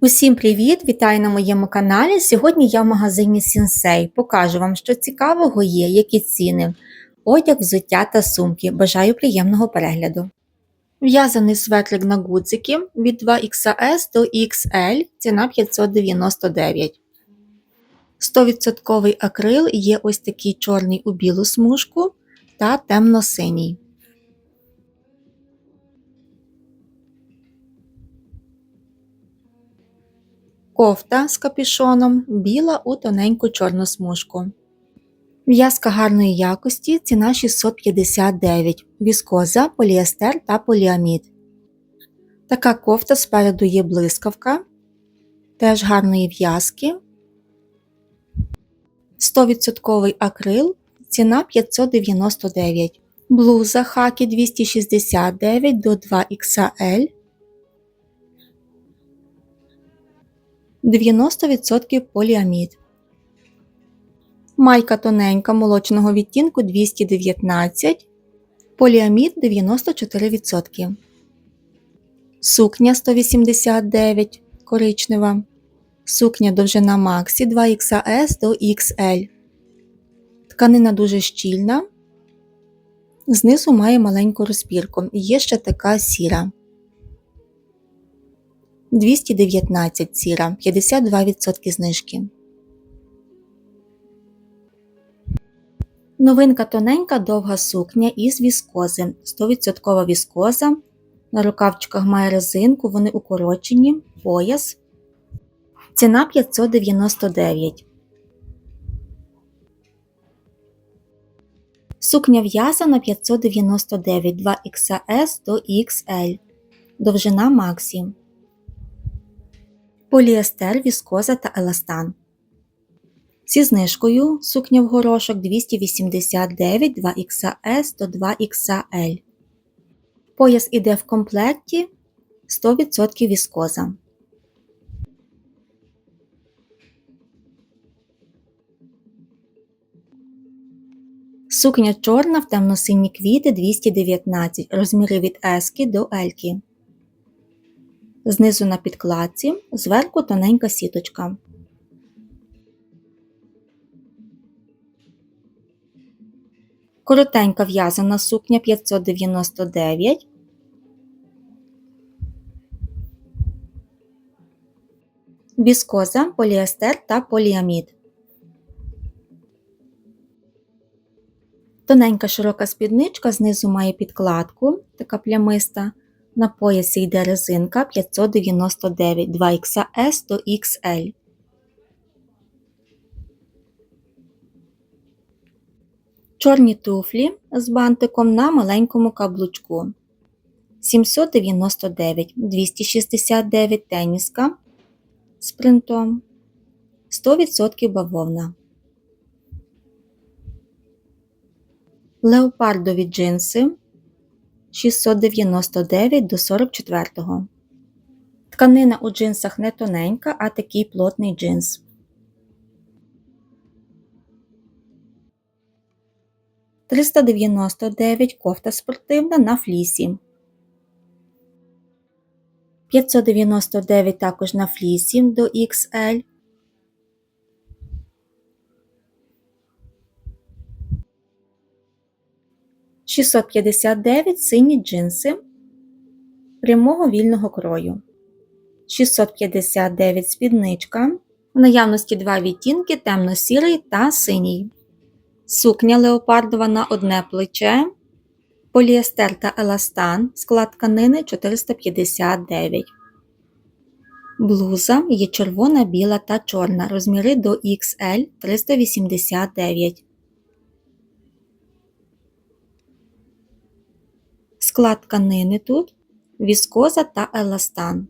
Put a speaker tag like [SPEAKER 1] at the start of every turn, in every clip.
[SPEAKER 1] Усім привіт! Вітаю на моєму каналі. Сьогодні я в магазині Сінсей. Покажу вам, що цікавого є, які ціни, одяг, взуття та сумки. Бажаю приємного перегляду. В'язаний светрик на гудзики від 2XS до XL, ціна 599. 100% акрил є ось такий чорний у білу смужку та темно-синій. Кофта з капюшоном біла у тоненьку чорну смужку. В'язка гарної якості ціна 659, віскоза, поліестер та поліамід. Така кофта спереду є блискавка, теж гарної в'язки. 100% акрил, ціна 599. Блуза хакі 269 до 2XL 90% поліамід. Майка тоненька молочного відтінку 219, поліамід 94%. Сукня 189 коричнева. Сукня довжина Максі 2XS до XL. Тканина дуже щільна. Знизу має маленьку розпірку. Є ще така сіра. 219 сіра, 52% знижки. Новинка тоненька довга сукня із віскози. 100% віскоза. На рукавчиках має резинку, вони укорочені, пояс. Ціна 599. Сукня в'язана 599 2XS до XL. Довжина Максі поліестер, віскоза та еластан. Зі знижкою сукня в горошок 289 2XS до 2XL. Пояс іде в комплекті 100% віскоза. Сукня чорна в темно-сині квіти 219 розміри від ески до ельки знизу на підкладці, зверху тоненька сіточка. Коротенька в'язана сукня 599. Віскоза, поліестер та поліамід. Тоненька широка спідничка знизу має підкладку, така плямиста. На поясі йде резинка 599 2XS до XL. Чорні туфлі з бантиком на маленькому каблучку. 799 269 теніска з принтом. 100% бавовна. Леопардові джинси 699 до 44. Тканина у джинсах не тоненька, а такий плотний джинс. Триста дев'яносто дев'ять кофта спортивна на флісі. 599 також на флісі до XL. 659 сині джинси прямого вільного крою. 659 спідничка. В наявності два відтінки темно-сірий та синій. Сукня леопардова на одне плече. Поліестер та еластан. Склад тканини 459. Блуза є червона, біла та чорна. Розміри до XL 389. Склад тканини тут, віскоза та еластан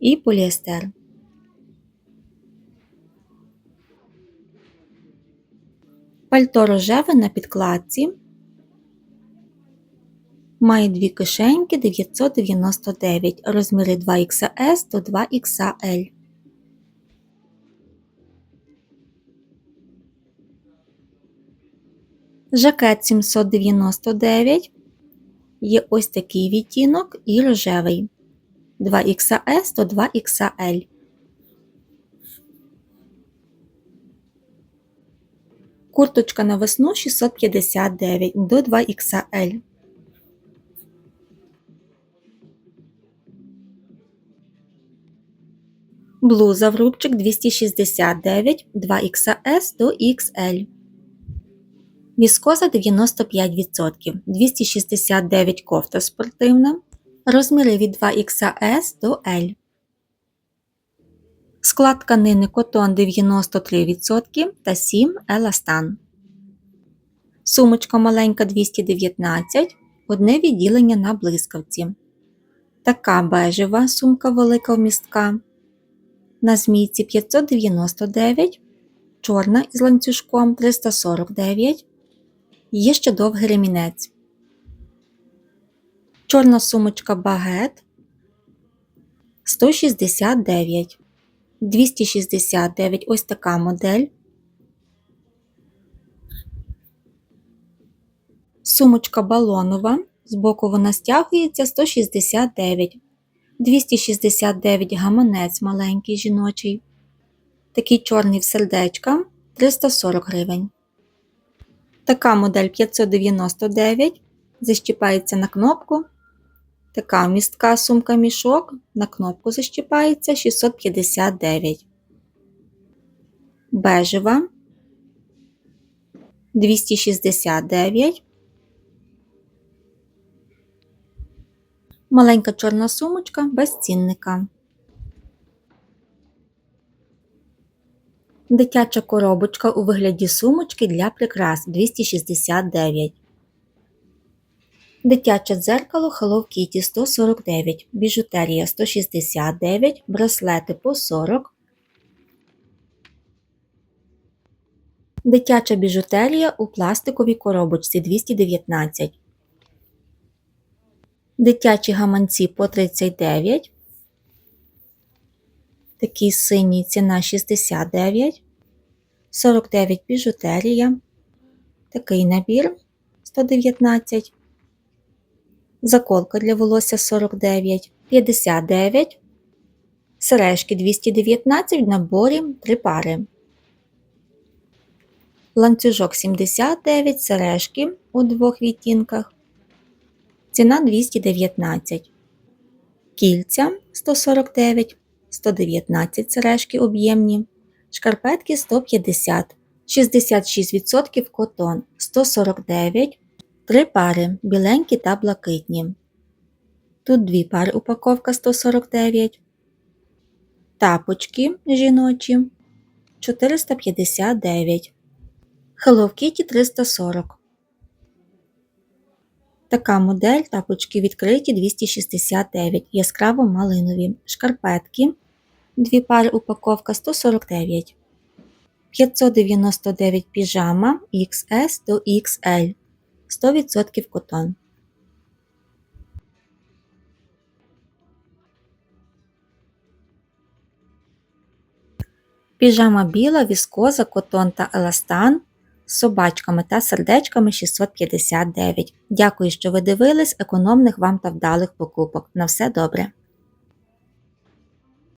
[SPEAKER 1] і поліестер. Пальто рожеве на підкладці. Має дві кишеньки 999, розміри 2XS до 2XL. Жакет 799 Є ось такий відтінок і рожевий. 2XS до 2XL. Курточка на весну 659 до 2XL. Блуза в рубчик 269 2XS до XL. Віскоза 95%, 269 кофта спортивна. Розміри від 2XS до L. Склад тканини котон 93% та 7 еластан. Сумочка маленька 219, одне відділення на блискавці. Така бежева сумка велика вмістка. На змійці 599, чорна із ланцюжком 349. Є ще довгий ремінець. Чорна сумочка багет 169. 269 ось така модель. Сумочка балонова. Збоку вона стягується 169. 269 гаманець маленький жіночий. Такий чорний в сердечка 340 гривень. Така модель 599. Защіпається на кнопку. Така містка сумка мішок на кнопку защіпається 659. Бежева 269. Маленька чорна сумочка без цінника. Дитяча коробочка у вигляді сумочки для прикрас 269. Дитяче дзеркало Hello Kitty 149, біжутерія 169, браслети по 40. Дитяча біжутерія у пластиковій коробочці 219. Дитячі гаманці по 39. Такий синій ціна 69. 49 біжутерія. Такий набір 119 заколка для волосся 49, 59, сережки 219 в наборі 3 пари. Ланцюжок 79, сережки у двох відтінках. Ціна 219. Кільця 149, 119 сережки об'ємні, шкарпетки 150, 66% котон 149 Три пари біленькі та блакитні. Тут дві пари упаковка 149. Тапочки жіночі 459. Hello Kitty 340. Така модель тапочки відкриті 269. Яскраво малинові. Шкарпетки. Дві пари упаковка 149. 599 піжама XS до XL. 100% котон. Піжама біла, віскоза, котон та еластан собачками та сердечками 659. Дякую, що ви дивились. Економних вам та вдалих покупок. На все добре!